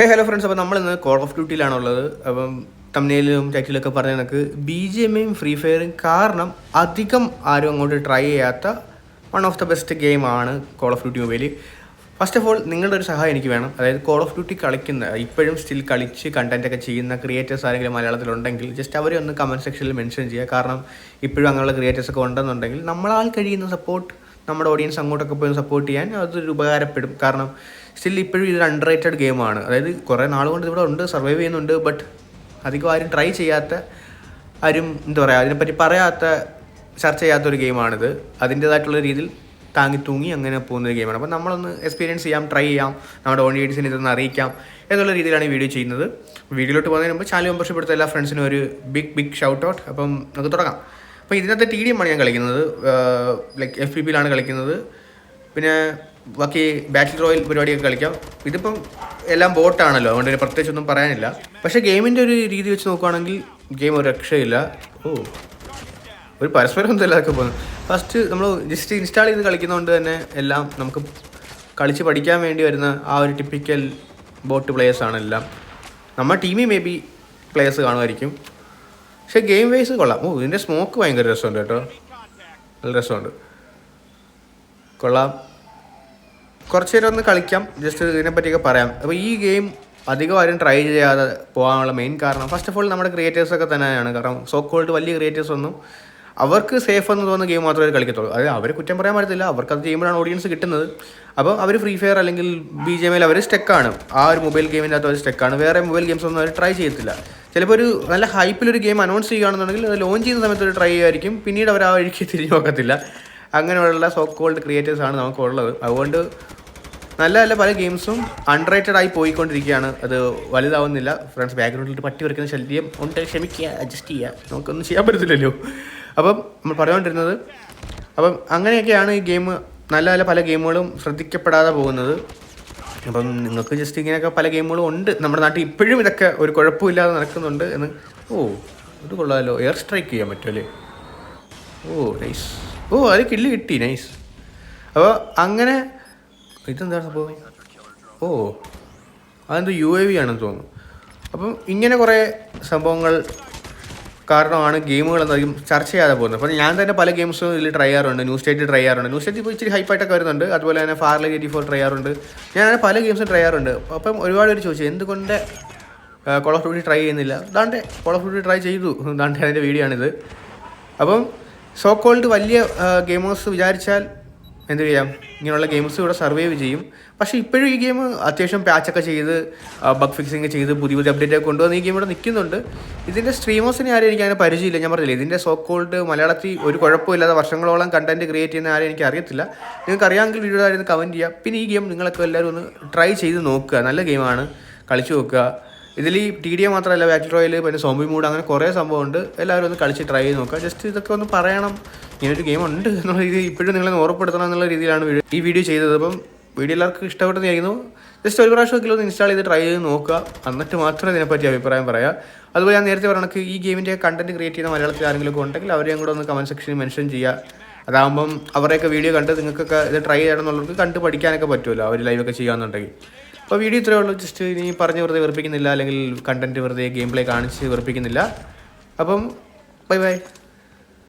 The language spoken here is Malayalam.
ഹേ ഹലോ ഫ്രണ്ട്സ് അപ്പോൾ നമ്മൾ ഇന്ന് കോൾ ഓഫ് ഡ്യൂട്ടിയിലാണുള്ളത് അപ്പം തമ്മിലും ടൈറ്റിലൊക്കെ പറഞ്ഞ കണക്ക് ബി ജി എം എയും ഫ്രീ ഫയറും കാരണം അധികം ആരും അങ്ങോട്ട് ട്രൈ ചെയ്യാത്ത വൺ ഓഫ് ദ ബെസ്റ്റ് ഗെയിമാണ് call of duty mobile first of all നിങ്ങളുടെ ഒരു സഹായം എനിക്ക് വേണം. അതായത് കോൾ ഓഫ് ഡ്യൂട്ടി കളിക്കുന്ന ഇപ്പോഴും സ്റ്റിൽ കളിച്ച് കണ്ടന്റ് ഒക്കെ ചെയ്യുന്ന ക്രിയേറ്റേഴ്സ് ആരെങ്കിലും മലയാളത്തിലുണ്ടെങ്കിൽ ജസ്റ്റ് അവരെ ഒന്ന് കമന്റ് സെക്ഷനിൽ മെൻഷൻ ചെയ്യുക. കാരണം ഇപ്പോഴും അങ്ങനെയുള്ള ക്രിയേറ്റേഴ്സ് ഒക്കെ ഉണ്ടെന്നുണ്ടെങ്കിൽ നമ്മളാൽ കഴിയുന്ന സപ്പോർട്ട് നമ്മുടെ ഓഡിയൻസ് അങ്ങോട്ടൊക്കെ പോയി സപ്പോർട്ട് ചെയ്യാൻ അതൊരു ഉപകാരപ്പെടും. കാരണം സ്റ്റിൽ ഇപ്പോഴും ഇതൊരു അണ്ടർ റേറ്റഡ് ഗെയിമാണ് അതായത് കുറേ നാൾ കൊണ്ട് ഇവിടെ ഉണ്ട് സർവൈവ് ചെയ്യുന്നുണ്ട് ബട്ട് അധികം ആരും ട്രൈ ചെയ്യാത്ത ആരും എന്താ പറയുക അതിനെപ്പറ്റി പറയാത്ത ചർച്ച ചെയ്യാത്ത ഒരു ഗെയിമാണിത് അതിന്റേതായിട്ടുള്ള രീതിയിൽ താങ്ങി തൂങ്ങി അങ്ങനെ പോകുന്ന ഒരു ഗെയിമാണ് അപ്പോൾ നമ്മളൊന്ന് എക്സ്പീരിയൻസ് ചെയ്യാം ട്രൈ ചെയ്യാം നമ്മുടെ ഓഡിയൻസിനെ ഇതൊന്ന് അറിയിക്കാം എന്നുള്ള രീതിയിലാണ് ഈ വീഡിയോ ചെയ്യുന്നത്. വീഡിയോയിലോട്ട് പോകുന്നതിന് മുമ്പ് ചാനൽ മെമ്പർഷിപ്പ് എടുത്ത എല്ലാ ഫ്രണ്ട്സിനും ഒരു ബിഗ് ബിഗ് ഷൗട്ട് ഔട്ട് അപ്പം നമുക്ക് തുടങ്ങാം. അപ്പോൾ ഇതിനകത്ത് ടി ഡി എം ആണ് ഞാൻ കളിക്കുന്നത്. ലൈക്ക് എഫ് പി പിയിലാണ് കളിക്കുന്നത്. പിന്നെ ബാക്കി ബാറ്റിൽ റോയൽ പരിപാടിയൊക്കെ കളിക്കാം. ഇതിപ്പം എല്ലാം ബോട്ടാണല്ലോ അതുകൊണ്ട് തന്നെ പ്രത്യേകിച്ച് ഒന്നും പറയാനില്ല. പക്ഷേ ഗെയിമിന്റെ ഒരു രീതി വെച്ച് നോക്കുകയാണെങ്കിൽ ഗെയിം ഒരു രക്ഷയില്ല. ഓ ഒരു പരസ്പരം ഒന്നും ഇല്ലാതൊക്കെ പോകുന്നു. ഫസ്റ്റ് നമ്മൾ ജസ്റ്റ് ഇൻസ്റ്റാൾ ചെയ്ത് കളിക്കുന്നതുകൊണ്ട് തന്നെ എല്ലാം നമുക്ക് കളിച്ച് പഠിക്കാൻ വേണ്ടി വരുന്ന ആ ഒരു ടിപ്പിക്കൽ ബോട്ട് പ്ലേയേഴ്സാണ് എല്ലാം. നമ്മുടെ ടീമിൽ മേ ബി പ്ലേയേഴ്സ് കാണുമായിരിക്കും. പക്ഷേ ഗെയിം വൈസ് കൊള്ളാം. ഓ ഇതിന്റെ സ്മോക്ക് ഭയങ്കര രസമുണ്ട് കേട്ടോ. നല്ല രസമുണ്ട്. കൊള്ളാം. കുറച്ച് നേരം ഒന്ന് കളിക്കാം. ജസ്റ്റ് ഇതിനെപ്പറ്റിയൊക്കെ പറയാം. അപ്പോൾ ഈ ഗെയിം അധികം ആരും ട്രൈ ചെയ്യാതെ പോകാനുള്ള മെയിൻ കാരണം ഫസ്റ്റ് ഓഫ് ഓൾ നമ്മുടെ ക്രിയേറ്റേഴ്സൊക്കെ തന്നെയാണ്. കാരണം സോ വലിയ ക്രിയേറ്റേഴ്സ് ഒന്നും അവർക്ക് സേഫ് എന്ന് തോന്നുന്ന ഗെയിം മാത്രമേ അവർ കളിക്കത്തുള്ളൂ. അതായത് അവർ കുറ്റം പറയാൻ പറ്റത്തില്ല. അവർക്ക് അത് ചെയ്യുമ്പോഴാണ് ഓഡിയൻസ് കിട്ടുന്നത്. അപ്പോൾ അവർ ഫ്രീ ഫയർ അല്ലെങ്കിൽ ബി ജെ മേൽ അവർ സ്റ്റെക്കാണ് ആ ഒരു മൊബൈൽ ഗെയിമിന്റെ അകത്ത് അവർ സ്റ്റെക്കാണ് വേറെ മൊബൈൽ ഗെയിംസ് ഒന്നും അവർ ട്രൈ ചെയ്യത്തില്ല. ചിലപ്പോൾ ഒരു നല്ല ഹൈപ്പിലൊരു ഗെയിം അനൗൺസ് ചെയ്യുകയാണെന്നുണ്ടെങ്കിൽ അത് ലോഞ്ച് ചെയ്യുന്ന സമയത്ത് ഒരു ട്രൈ ആയിരിക്കും പിന്നീട് അവർ ആ വഴിക്ക് തിരിഞ്ഞു നോക്കത്തില്ല. അങ്ങനെയുള്ള സോ കോൾഡ് ക്രിയേറ്റേഴ്സാണ് നമുക്കുള്ളത് അതുകൊണ്ട് നല്ല നല്ല പല ഗെയിംസും അൺറേറ്റഡ് ആയി പോയിക്കൊണ്ടിരിക്കുകയാണ്. അത് വലുതാവുന്നില്ല. ഫ്രണ്ട്സ് ബാക്ക്ഗ്രൗണ്ടിൽ പട്ടി വരയ്ക്കുന്ന ശല്യം ഉണ്ട്. ക്ഷമിക്കുക അഡ്ജസ്റ്റ് ചെയ്യുക. നമുക്കൊന്നും ചെയ്യാൻ പറ്റത്തില്ലല്ലോ. അപ്പം നമ്മൾ പറഞ്ഞുകൊണ്ടിരുന്നത് അപ്പം അങ്ങനെയൊക്കെയാണ് ഈ ഗെയിം നല്ല നല്ല പല ഗെയിമുകളും ശ്രദ്ധിക്കപ്പെടാതെ പോകുന്നത്. അപ്പം നിങ്ങൾക്ക് ജസ്റ്റ് ഇങ്ങനെയൊക്കെ പല ഗെയിമുകളും ഉണ്ട്. നമ്മുടെ നാട്ടിൽ ഇപ്പോഴും ഇതൊക്കെ ഒരു കുഴപ്പമില്ലാതെ നടക്കുന്നുണ്ട് എന്ന്. ഓ ഇത് കൊള്ളാമല്ലോ എയർ സ്ട്രൈക്ക് ചെയ്യാൻ പറ്റുമല്ലേ ഓ നൈസ് ഓ അത് കില്ല് കിട്ടി. നൈസ് അപ്പോൾ അങ്ങനെ ഇതെന്താണ് സംഭവം? ഓ അതെന്തോ യു എ വി ആണെന്ന് തോന്നുന്നു. അപ്പം ഇങ്ങനെ കുറേ സംഭവങ്ങൾ കാരണമാണ് ഗെയിമുകൾ എന്നധികം ചർച്ച ചെയ്യാതെ പോകുന്നത്. അപ്പോൾ ഞാൻ തന്നെ പല ഗെയിംസും ഇതിൽ ട്രൈ ചെയ്യാറുണ്ട്. ന്യൂ സ്റ്റേറ്റ് ട്രൈ ചെയ്യാറുണ്ട്. ന്യൂ സ്റ്റേറ്റ് ഇപ്പോൾ ഇച്ചിരി ഹൈപ്പായിട്ടൊക്കെ വരുന്നുണ്ട്. അതുപോലെ തന്നെ ഫാർലി എയ്റ്റി ഫോർ ട്രൈ ചെയ്യാറുണ്ട്. ഞാൻ അങ്ങനെ പല ഗെയിംസും ട്രൈ ചെയ്യാറുണ്ട്. അപ്പം ഒരുപാട് പേര് ചോദിച്ചു എന്തുകൊണ്ട് കോൾ ഓഫ് ഡ്യൂട്ടി ട്രൈ ചെയ്യുന്നില്ല? ദാണ്ട് കോൾ ഓഫ് ഡ്യൂട്ടി ട്രൈ ചെയ്തു. ദാണ്ട് അതിന്റെ വീഡിയോ ആണിത്. അപ്പം സോ കോൾഡ് വലിയ ഗെയിമേഴ്സ് വിചാരിച്ചാൽ എന്ത് ചെയ്യാം? ഇങ്ങനെയുള്ള ഗെയിംസ് ഇവിടെ സർവൈവ് ചെയ്യും. പക്ഷേ ഇപ്പോഴും ഈ ഗെയിം അത്യാവശ്യം പാച്ചൊക്കെ ചെയ്ത് ബഗ് ഫിക്സിങ് ചെയ്ത് പുതിയ പുതിയ അപ്ഡേറ്റ് ഒക്കെ കൊണ്ടുവന്ന് ഈ ഗെയിം ഇവിടെ നിൽക്കുന്നുണ്ട്. ഇതിന്റെ സ്ട്രീമേഴ്സിനെ ആരും എനിക്ക് അങ്ങനെ പരിചയമില്ല. ഞാൻ പറഞ്ഞില്ല ഇതിന്റെ സോ കോൾഡ് മലയാളത്തിൽ ഒരു കുഴപ്പമില്ലാതെ വർഷങ്ങളോളം കണ്ടന്റ് ക്രിയേറ്റ് ചെയ്യുന്ന ആരും എനിക്ക് അറിയത്തില്ല. നിങ്ങൾക്ക് അറിയാമെങ്കിൽ വീഡിയോ ആയിരുന്നു കമന്റ് ചെയ്യുക പിന്നെ ഈ ഗെയിം നിങ്ങളൊക്കെ എല്ലാവരും ഒന്ന് ട്രൈ ചെയ്ത് നോക്കുക. നല്ല ഗെയിമാണ് കളിച്ചു നോക്കുക. ഇതിൽ ഈ ടി ഡി എ മാത്രമല്ല ബാറ്റിൽ റോയൽ പിന്നെ സോംബി മൂഡ് അങ്ങനെ കുറേ സംഭവമുണ്ട്. എല്ലാവരും ഒന്ന് കളിച്ച് ട്രൈ ചെയ്ത് നോക്കുക. ജസ്റ്റ് ഇതൊക്കെ ഒന്ന് പറയണം. ഇങ്ങനൊരു ഗെയിം ഉണ്ട് എന്നുള്ള രീതി ഇപ്പോഴും നിങ്ങളെ ഓർപ്പെടുത്തണം എന്നുള്ള രീതിയിലാണ് ഈ വീഡിയോ ചെയ്തത്. അപ്പം വീഡിയോ എല്ലാവർക്കും ഇഷ്ടപ്പെട്ടെന്നായിരുന്നു. ജസ്റ്റ് ഒരു പ്രാവശ്യമെങ്കിലും ഒന്ന് ഇൻസ്റ്റാൾ ചെയ്ത് ട്രൈ ചെയ്ത് നോക്കുക. എന്നിട്ട് മാത്രമേ ഇതിനെപ്പറ്റി അഭിപ്രായം പറയാം. അതുപോലെ ഞാൻ നേരത്തെ പറഞ്ഞ ഈ ഗെയിമിന്റെ കണ്ടന്റ് ക്രിയേറ്റ് ചെയ്യുന്ന മലയാളത്തിൽ ആരെങ്കിലും ഉണ്ടെങ്കിൽ അവരെയും കൂടെ ഒന്ന് കമന്റ് സെക്ഷനിൽ മെൻഷൻ ചെയ്യുക അതാകുമ്പം അവരെയൊക്കെ വീഡിയോ കണ്ട് നിങ്ങൾക്കൊക്കെ ഇത് ട്രൈ ചെയ്യണം എന്നുള്ളവർക്ക് കണ്ട് പഠിക്കാനൊക്കെ പറ്റുമല്ലോ അവർ ലൈവൊക്കെ ചെയ്യാമെന്നുണ്ടെങ്കിൽ അപ്പോൾ വീഡിയോ ഇത്രയേ ഉള്ളൂ. ജസ്റ്റ് ഇനി പറഞ്ഞ് വെറുതെ വെറുപ്പിക്കുന്നില്ല. അല്ലെങ്കിൽ കണ്ടന്റ് വെറുതെ ഗെയിം പ്ലേ കാണിച്ച് വെറുപ്പിക്കുന്നില്ല. അപ്പം ബൈ ബൈ